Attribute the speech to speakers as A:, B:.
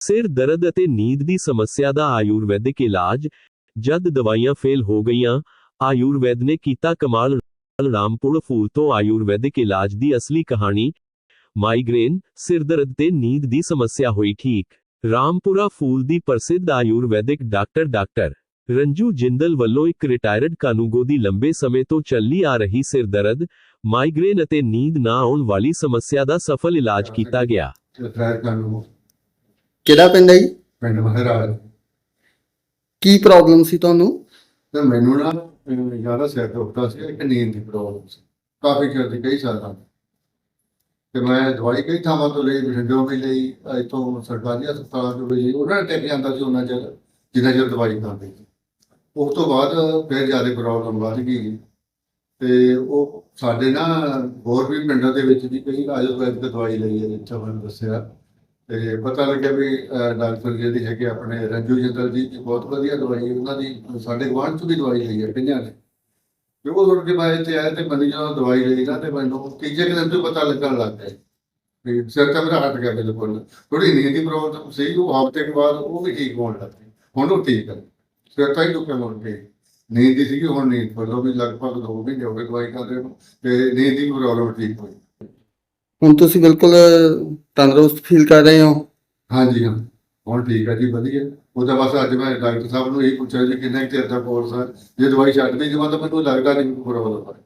A: ਸਿਰ ਦਰਦ ਅਤੇ ਨੀਂਦ ਦੀ ਸਮੱਸਿਆ ਦਾ ਆਯੁਰਵੈਦਿਕ ਇਲਾਜ। ਜਦ ਦਵਾਈਆਂ ਫੇਲ ਹੋ ਗਈਆਂ, ਆਯੁਰਵੈਦ ਨੇ ਕੀਤਾ ਕਮਾਲ ਰਾਮਪੁਰ ਫੂਲ ਤੋਂ ਆਯੁਰਵੈਦਿਕ ਇਲਾਜ ਦੀ ਅਸਲੀ ਕਹਾਣੀ। ਮਾਈਗ੍ਰੇਨ, ਸਿਰ ਦਰਦ ਤੇ ਨੀਂਦ ਦੀ ਸਮੱਸਿਆ ਹੋਈ ਠੀਕ। ਰਾਮਪੁਰਾ ਫੂਲ ਦੀ ਪ੍ਰਸਿੱਧ ਆਯੁਰਵੈਦਿਕ ਡਾਕਟਰ ਡਾਕਟਰ ਰੰਜੂ ਜਿੰਦਲ ਵੱਲੋਂ ਇੱਕ ਰਿਟਾਇਰਡ ਕਾਨੂੰਗੋ ਦੀ ਲੰਬੇ ਸਮੇਂ ਤੋਂ ਚੱਲੀ ਆ ਰਹੀ ਸਿਰ ਦਰਦ, ਮਾਈਗ੍ਰੇਨ ਅਤੇ ਨੀਂਦ ਨਾ ਆਉਣ ਵਾਲੀ ਸਮੱਸਿਆ ਦਾ ਸਫਲ ਇਲਾਜ ਕੀਤਾ ਗਿਆ।
B: ਕਿਹੜਾ ਪਿੰਡ ਹੈ ਜੀ?
C: ਪਿੰਡ ਮਹਾਰਾਜ
B: ਕੀ ਪ੍ਰੋਬਲਮ ਸੀ ਤੁਹਾਨੂੰ?
C: ਤੇ ਮੈਨੂੰ ਨਾ ਅਹ, ਜ਼ਿਆਦਾ ਸਿਰ ਦੁਖਦਾ ਸੀ ਇੱਕ ਨੀਂਦ ਦੀ ਪ੍ਰੋਬਲਮ ਸੀ। ਕਾਫੀ ਚਿਰ ਦੀ ਕਈ ਸਾਲਾਂ ਦੀ। ਤੇ ਮੈਂ ਦਵਾਈ ਕਈ ਥਾਵਾਂ ਤੋਂ ਲਈ ਬਠਿੰਡੋਂ ਵੀ ਲਈ ਇੱਥੋਂ ਸਰਕਾਰੀ ਹਸਪਤਾਲਾਂ ਤੋਂ ਵੀ ਲਈ। ਉਹਨਾਂ ਨੇ ਟਿਕ ਜਾਂਦਾ ਸੀ ਉਹਨਾਂ ਚਿਰ ਜਿੰਨਾ ਚਿਰ ਦਵਾਈ ਖਾਂਦੇ ਸੀ। ਉਸ ਤੋਂ ਬਾਅਦ ਫਿਰ ਜ਼ਿਆਦਾ ਪ੍ਰੋਬਲਮ ਵੱਧ ਗਈ। ਤੇ ਉਹ ਸਾਡੇ ਨਾ ਹੋਰ ਵੀ ਪਿੰਡਾਂ ਦੇ ਵਿੱਚ ਵੀ ਕਈ ਆਯੁਰਵੈਦਿਕ ਦਵਾਈ ਲਈ ਹੈ ਜਿੱਥੇ ਮੈਨੂੰ ਦੱਸਿਆ। ਤੇ ਪਤਾ ਲੱਗਿਆ ਵੀ ਡਾਕਟਰ ਜਿਹੜੀ ਹੈਗੇ ਆਪਣੇ ਰੰਜੂ ਜਿੰਦਲ ਜੀ ਦੀ ਬਹੁਤ ਵਧੀਆ ਦਵਾਈ ਉਹਨਾਂ ਦੀ, ਸਾਡੇ ਗੁਆਂਢ ਚ ਵੀ ਦਵਾਈ ਲਈ ਹੈ, ਕਈਆਂ ਨੇ। ਤੇ ਉਹ ਸੁਣ ਕੇ ਮੈਂ ਇੱਥੇ ਆਇਆ ਤੇ ਮੈਨੂੰ ਜਦੋਂ ਦਵਾਈ ਲਈ ਨਾ, ਤੇ ਮੈਨੂੰ ਤੀਜੇ ਕੁ ਦਿਨ ਤੋਂ ਪਤਾ ਲੱਗਣ ਲੱਗ ਗਿਆ ਵੀ ਸਿਰ ਤਾਂ ਮੇਰਾ ਹਟ ਗਿਆ ਬਿਲਕੁਲ। ਥੋੜੀ ਨੀਂਦ ਦੀ ਪ੍ਰੋਬਲਮ ਸੀ, ਉਹ ਹਫ਼ਤੇ ਕੇ ਬਾਅਦ ਉਹ ਵੀ ਠੀਕ ਹੋਣ ਲੱਗ ਪਈ ਹੁਣ ਉਹ ਠੀਕ ਹੈ। ਸਿਰ ਤਾਂ ਹੀ ਦੁਖਣ ਲੱਗ ਪਈ ਨੀਂਦ ਦੀ ਸੀਗੀ, ਹੁਣ ਨੀਂਦ ਪਰਲੋ ਵੀ ਲਗਭਗ ਦੋ ਮਹੀਨੇ ਹੋ ਗਏ ਦਵਾਈ ਖਾਂਦੇ ਨੂੰ, ਤੇ ਨੀਂਦ ਦੀ ਪ੍ਰੋਬਲਮ ਠੀਕ ਹੋਈ।
B: ਹੁਣ ਤੁਸੀਂ ਬਿਲਕੁਲ ਤੰਦਰੁਸਤ ਫੀਲ ਕਰ ਰਹੇ ਹੋ?
C: ਹਾਂਜੀ, ਹਾਂ। ਹੁਣ ਠੀਕ ਹੈ ਜੀ, ਵਧੀਆ। ਉਹਦਾ ਬਸ ਅੱਜ ਮੈਂ ਡਾਕਟਰ ਸਾਹਿਬ ਨੂੰ ਇਹ ਪੁੱਛਿਆ ਜੀ, ਕਿੰਨਾ ਕੁ ਚਿਰ ਦਾ ਕੋਰਸ ਹੈ ਜੇ ਦਵਾਈ ਛੱਡ ਵੀ ਦੇਵਾਂ ਤਾਂ ਮੈਨੂੰ ਲੱਗਦਾ ਨਹੀਂ ਪ੍ਰੋਬਲਮ ਹੈ